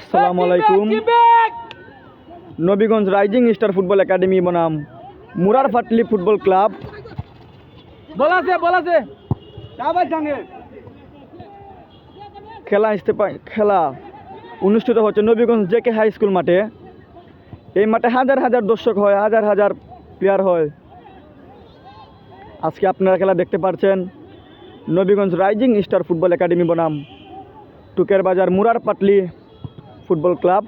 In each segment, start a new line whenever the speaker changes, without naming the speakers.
আসসালামু আলাইকুম Nabiganj rising star football academy বনাম মুরার ফাটলি ফুটবল ক্লাব
বলাছে বলাছে
খেলা খেলা অনুষ্ঠিত হচ্ছে নবীগঞ্জ জেকে হাই স্কুল মাঠে এই মাঠে হাজার হাজার দর্শক হয় হাজার হাজার প্লেয়ার হয় আজকে আপনারা খেলা দেখতে পারছেন Nabiganj rising star football academy বনাম Tuker Bazar Murar Patli football club.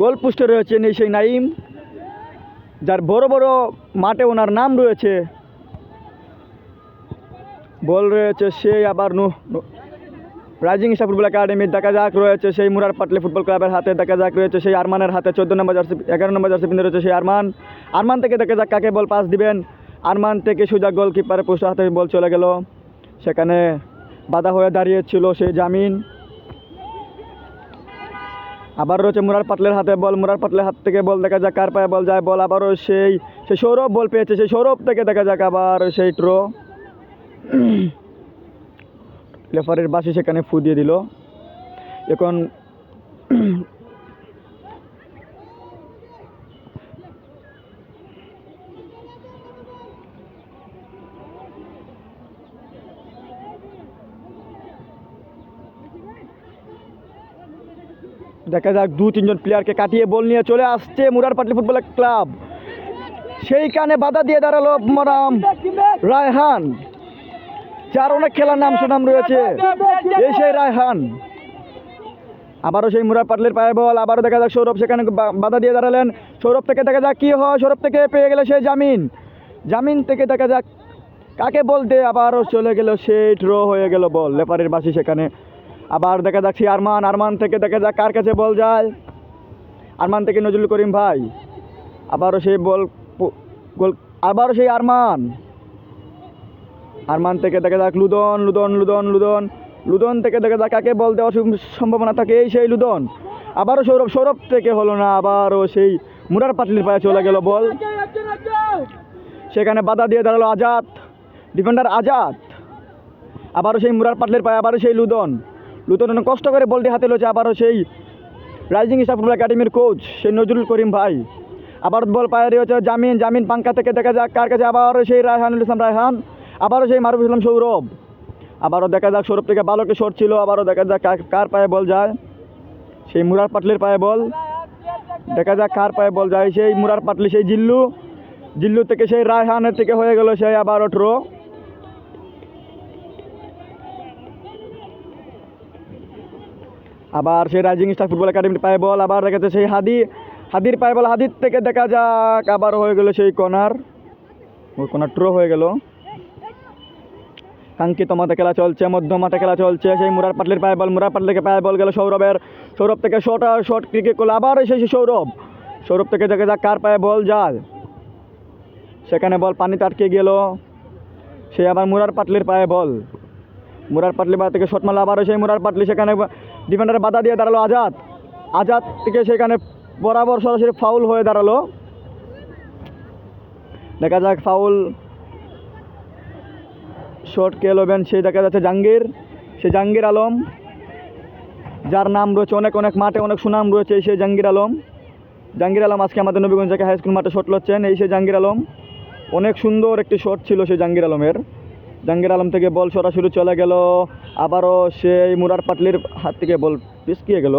Goal পোস্টে রয়েছেন এই সেই নাইম যার বড় বড় মাঠে ওনার নাম রয়েছে। বল রয়েছে সেই আবার নু রাইজিং স্টার ফুটবল একাডেমির দেখা যাক রয়েছে সেই মুরার পাটলি ফুটবল ক্লাবের হাতে, দেখা যাক রয়েছে সেই আরমানের হাতে, চোদ্দ নম্বর জার্সি, এগারো নম্বর জার্সি পিন্ধে রয়েছে সেই আরমান। আরমান থেকে দেখা যাক কাকে বল পাস দিবেন। আরমান থেকে সুজা গোলকিপারের পোস্ট হাতে বল চলে গেল। সেখানে বাধা হয়ে দাঁড়িয়েছিল সেই জামিন। আবার রয়েছে মুরার পাটলের হাতে বল মুরার পাটলের হাত থেকে বল দেখা যাক কার পায়ে বল যায় বল আবারও সেই সেই সৌরভ বল পেয়েছে সেই সৌরভ থেকে দেখা যাক আবার সেই ট্রো লেফারের বাসি সেখানে ফু দিয়ে দিল। এখন দেখা যাক দু, তিনজন প্লেয়ারকে কাটিয়ে বল নিয়ে চলে আসছে মুরার পাটলি ফুটবল ক্লাব সেইখানে বাধা দিয়ে দাঁড়াল মরাম রায়হান। যার অনেক খেলার নাম সুনাম রয়েছে। এই সেই রায়হান। আবারও সেই মুরার পাটলের পায়ে বল। আবারও দেখা যাক সৌরভ সেখানে বাধা দিয়ে দাঁড়ালেন। সৌরভ থেকে দেখা যাক কী হয়। সৌরভ থেকে পেয়ে গেলে সেই জামিন। জামিন থেকে দেখা যাক কাকে বলতে আবারও চলে গেল সেই ড্র হয়ে গেল বল। লেপারের বাসি সেখানে। আবার দেখা যাক সেই আরমান। আরমান থেকে দেখা যাক কার কাছে বল যায়। আরমান থেকে নজরুল করিম ভাই। আবারও সেই বল গোল আবারও সেই আরমান। আরমান থেকে দেখা যাক লুদন লুদন লুদন লুদন। লুদন থেকে দেখা যাক কাকে বল দেওয়ার সম- সম্ভাবনা থাকে। এই সেই লুদন। আবারও সৌরভ সৌরভ থেকে হলো না, আবারও সেই মুরার পাটলির পায়ে চলে গেল বল। সেখানে বাধা দিয়ে দাঁড়াল আজাদ ডিফেন্ডার আজাদ। আবারও সেই মুরার পাটলের পায়ে, আবারও সেই লুদন। লুদন কষ্ট করে বলটি হাতে লয়েছে, আবারও সেই রাইজিং স্টার ফুটবল একাডেমির কোচ সেই নজরুল করিম ভাই। আবার বল পায়ে রয়েছে জামিন জামিন পাঙ্কা থেকে দেখা যাক কার কাছে আবারও সেই রায়হানুল ইসলাম, রায়হান। আবারও সেই মারুফ ইসলাম সৌরভ। আবারও দেখা যাক সৌরভ থেকে বালকে শট ছিল, আবারও দেখা যাক কার- পায়ে বল যায়। সেই মুরার পাটলির পায়ে বল। দেখা যাক কার পায়ে বল যায়। সেই মুরার পাটলি, সেই জিল্লু। জিল্লু থেকে সেই রায়হানের থেকে হয়ে গেল সেই আবারও ট্রো আবার সেই রাইজিং স্টার ফুটবল একাডেমির পায়ে বল, আবার দেখা যাচ্ছে সেই হাদি। হাদির পায়ে বল, হাদির থেকে দেখা যাক আবার হয়ে গেল সেই কর্নার ওই কর্নার ট্রো হয়ে গেল। কাঙ্ক্ষিত মাঠে খেলা চলছে মধ্য মাঠে খেলা চলছে। সেই মুরার পাটলির পায়ে বল, মুরার পাটলিকে পায়ে বল গেল সৌরভের। সৌরভ থেকে শট আর শট ক্রিকেট করল, আবার সেই সৌরভ। সৌরভ থেকে দেখা যাক, কার পায়ে বল যায়? সেখানে বল পানিতে আটকে গেল। সে আবার মুরার পাটলির পায়ে বল। মুরার পাটলি বা থেকে শট মারলো, আবারও সেই মুরার পাটলি সেখানে ডিফেন্ডার বাধা দিয়ে দাঁড়াল আজাদ। আজাদ থেকে সেখানে বরাবর সরাসরি ফাউল হয়ে দাঁড়াল। দেখা যাক, ফাউল শট কে লোবেন সেই দেখা যাচ্ছে জাহাঙ্গীর। সে জাহাঙ্গীর আলম, যার নাম রয়েছে অনেক অনেক মাঠে অনেক সুনাম রয়েছে, এই সেই জাহাঙ্গীর আলম। জাহাঙ্গীর আলম আজকে আমাদের নবীগঞ্জ থেকে হাই স্কুল মাঠে শট লচ্ছেন, এই সেই জাহাঙ্গীর আলম। অনেক সুন্দর একটি শট ছিল সেই জাহাঙ্গীর আলমের। জাহাঙ্গীর আলম থেকে বল সরাসরি চলে গেল, আবারও সেই মুরার পাটলির হাত থেকে বল পিসকিয়ে গেল।